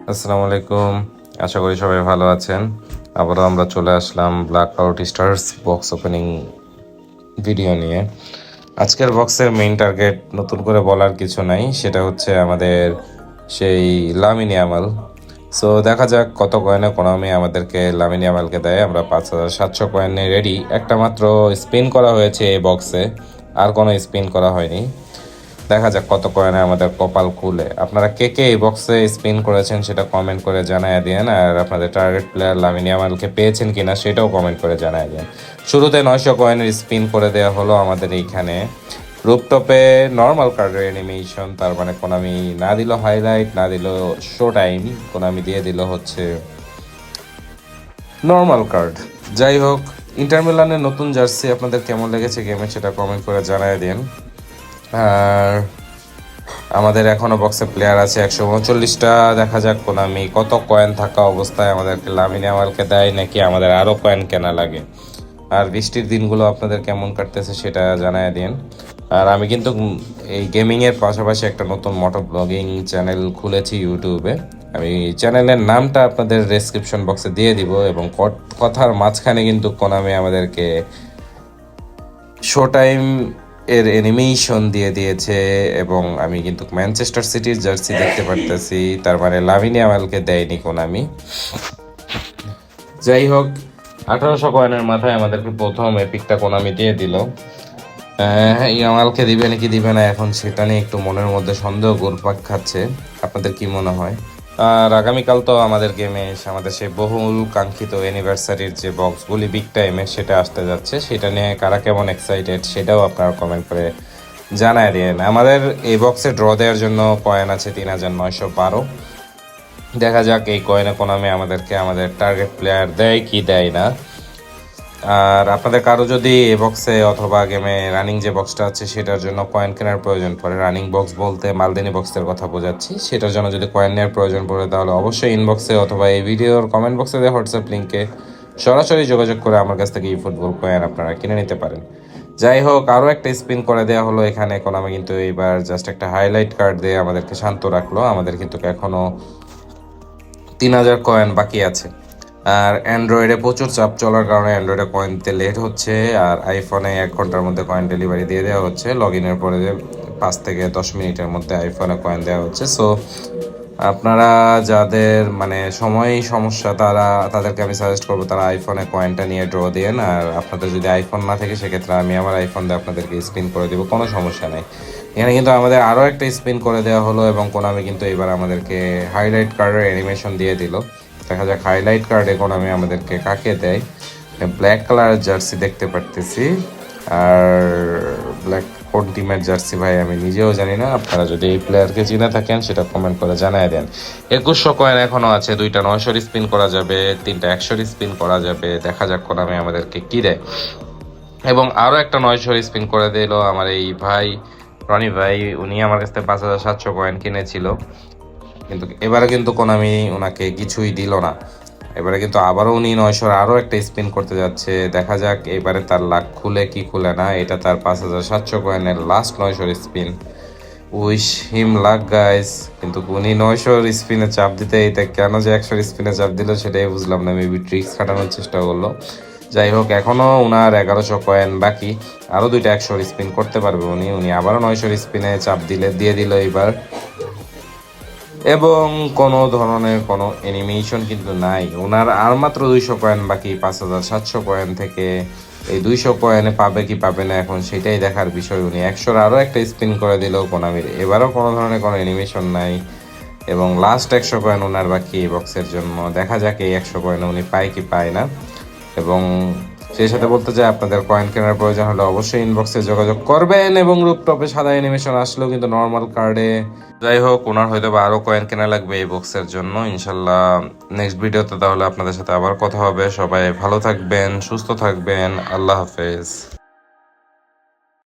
আসসালামু আলাইকুম। আশা করি সবাই ভালো আছেন। আবারও আমরা চলে আসলাম blackout stars box opening video নিয়ে। আজকের বক্সের মেইন টার্গেট নতুন করে বলার কিছু নাই, সেটা হচ্ছে আমাদের সেই লামিনী আমাল সো দেখা যাক কত কয়েনে কোনামি আমাদেরকে লামিনী আমালকে দেয়। আমরা পাঁচ হাজার সাতশো কয়েনে রেডি একটা মাত্র স্পিন করা হয়েছে এই বক্সে আর কোনো স্পিন করা হয়নি। দেখা যাক কত কয়েনে আমাদের কপাল খুলে। আপনারা কে কে এই বক্সে স্পিন করেছেন সেটা কমেন্ট করে জানায় দিন আর আপনাদের টার্গেট প্লেয়ার লামিনী আমালকে পেয়েছেন কিনা সেটাও কমেন্ট করে জানায় দিন শুরুতে নয়শো কয়েনের স্পিন করে দেওয়া হলো আমাদের এইখানে। রুপটপে নর্মাল কার্ডের অ্যানিমেশন তার মানে কোনামি না দিল হাইলাইট না দিল শো টাইম কোনামি দিয়ে দিল হচ্ছে নর্মাল কার্ড যাই হোক ইন্টার মিলানের নতুন জার্সি আপনাদের কেমন লেগেছে গেমে সেটা কমেন্ট করে জানায় দিন। আর আমাদের এখনও বক্সে প্লেয়ার আছে একশো উনচল্লিশটা। দেখা যাক কোনামি কত কয়েন থাকা অবস্থায় আমাদেরকে লামিনে আমালকে দেয়, নাকি আমাদের আরও কয়েন কেনা লাগে। আর বৃষ্টির দিনগুলো আপনাদের কেমন কাটতেছে সেটা জানায় দিন। আর আমি কিন্তু এই গেমিংয়ের পাশাপাশি একটা নতুন মোটর ব্লগিং চ্যানেল খুলেছি ইউটিউবে আমি চ্যানেলের নামটা আপনাদের ডেসক্রিপশন বক্সে দিয়ে দিব এবং কথার মাঝখানে কিন্তু কোনামি আমাদেরকে শো টাইম এর অ্যানিমেশন দিয়ে দিয়েছে এবং আমি কিন্তু ম্যানচেস্টার সিটির জার্সি দেখতে পারতেছি। তার মানে লাভিনি আমালকে দেয়নি কোন আমি। যাই হোক, আঠারোশো কয়েনের মাথায় আমাদেরকে প্রথম এপিকটা কোনামি দিয়ে দিল। আমালকে দিবে নাকি দিবে না, এখন সেটা নিয়ে একটু মনের মধ্যে সন্দেহ গোলপাক খাচ্ছে। আপনাদের কি মনে হয়? আর আগামীকাল তো আমাদের গেমে এসে আমাদের সেই বহুল কাঙ্ক্ষিত অ্যানিভার্সারির যে বক্সগুলি বিগ টাইমের সেটা আসতে যাচ্ছে, সেটা নিয়ে কারা কেমন এক্সাইটেড সেটাও আপনারা কমেন্ট করে জানায় দিন আমাদের এই বক্সে ড্র দেওয়ার জন্য কয়েন আছে তিন হাজার নয়শো বারো। দেখা যাক এই কয়েনে কোনামে আমাদেরকে আমাদের টার্গেট প্লেয়ার দেয় কি দেয় না। আর আপনাদের কারও যদি এ বক্সে অথবা গেমে রানিং যে বক্সটা আছে, সেটার জন্য কয়েন কেনার প্রয়োজন পড়ে। রানিং বক্স বলতে মালদিনী বক্সের কথা বোঝাচ্ছি। সেটার জন্য যদি কয়েন নেওয়ার প্রয়োজন পড়ে, তাহলে অবশ্যই ইনবক্সে অথবা এই ভিডিওর কমেন্ট বক্সে দেওয়া হোয়াটসঅ্যাপ লিঙ্কে সরাসরি যোগাযোগ করে আমার কাছ থেকে এই ফুটবল কয়েন আপনারা কিনে নিতে পারেন। যাই হোক আরও একটা স্পিন করে দেওয়া হলো এখানে। এখন আমি কিন্তু এইবার জাস্ট একটা হাইলাইট কার্ড দিয়ে আমাদেরকে শান্ত রাখল। আমাদের কিন্তু এখনও তিন হাজার কয়েন বাকি আছে। আর অ্যান্ড্রয়েডে প্রচুর চাপ চলার কারণে অ্যান্ড্রয়েডে কয়েন দিতে লেট হচ্ছে, আর আইফোনে এক ঘণ্টার মধ্যে কয়েন ডেলিভারি দিয়ে দেওয়া হচ্ছে। লগ ইনের পরে পাঁচ থেকে দশ মিনিটের মধ্যে আইফোনে কয়েন দেওয়া হচ্ছে। সো আপনারা যাদের মানে সময় সমস্যা, তারা, তাদেরকে আমি সাজেস্ট করব তারা আইফোনে কয়েনটা নিয়ে ড্র দেন আর আপনাদের যদি আইফোন না থাকে, সেক্ষেত্রে আমি আমার আইফোন দিয়ে আপনাদেরকে স্পিন করে দেবো, কোনো সমস্যা নেই। এখানে কিন্তু আমাদের আরও একটা স্পিন করে দেওয়া হলো এবং কোনামি কিন্তু এবার আমাদেরকে হাইলাইট কার্ডের অ্যানিমেশন দিয়ে দিল। দেখা যাক হাইলাইট কার্ডে কোনামি আমাদেরকে কাকে দেয় ব্ল্যাক কালার জার্সি দেখতে পারতেছি। আর ব্ল্যাক কোন টিমের জার্সি ভাই আমি নিজেও জানি না। আপনারা যদি এই প্লেয়ারকে চিনে থাকেন, সেটা কমেন্ট করে জানায় দেন। একুশশো কয়েন এখনও আছে, দুইটা নয়শোর স্পিন করা যাবে, তিনটা একশোর স্পিন করা যাবে। দেখা যাক কোনামি আমাদেরকে কি দেয়। এবং আরও একটা নয়শোর স্পিন করে দিল আমার এই ভাই, রনি ভাই, উনি আমার কাছ থেকে পাঁচ হাজার সাতশো কয়েন কিনেছিল। কিন্তু এবারে কিন্তু কোনামি ওনাকে কিছুই দিল না। এবারে কিন্তু আবারও উনি নয়শোর আরও একটা স্পিন করতে যাচ্ছে। দেখা যাক এবারে তার লাখ খুলে কি খুলে না। এটা তার পাঁচ হাজার সাতশো কয়েনের last নয়শোর spin. Wish him luck guys কিন্তু উনি নয়শোর স্পিনে চাপ দিতে, এটা কেন যে একশোর স্পিনে চাপ দিল সেটাই বুঝলাম না। মেবি ট্রিক্স খাটানোর চেষ্টা করল। যাই হোক, এখনও উনার এগারোশো কয়েন বাকি। আরও দুইটা একশোর স্পিন করতে পারবে উনি। উনি আবারও নয়শোর স্পিনে চাপ দিলে, দিয়ে দিল এবার। এবং কোনো ধরনের কোনো অ্যানিমেশন কিন্তু নাই। ওনার আর মাত্র দুইশো কয়েন বাকি পাঁচ হাজার সাতশো কয়েন থেকে এই দুইশো কয়েনে পাবে কি পাবে না, এখন সেটাই দেখার বিষয় উনি। একশোর আরও একটা স্পিন করে দিল কোনামির। এবারও কোনো ধরনের কোনো অ্যানিমেশন নাই এবং লাস্ট একশো কয়েন ওনার বাকি এই বক্সের জন্য। দেখা যাক এই একশো কয়েনে উনি পায় কি পায় না। এবং সেই সাথে বলতে চাই, আপনাদের কয়েন কেনার প্রয়োজন হলে অবশ্যই ইনবক্সে যোগাযোগ করবেন এবং রুপটপে সাদা অ্যানিমেশন আসলেও কিন্তু নর্মাল কার্ডে যাই হোক, ওনার হয়তো বা আরও কয়েন কেনা লাগবে এই বক্সের জন্য। ইনশাল্লাহ নেক্সট ভিডিওতে তাহলে আপনাদের সাথে আবার কথা হবে। সবাই ভালো থাকবেন, সুস্থ থাকবেন। আল্লাহ হাফেজ।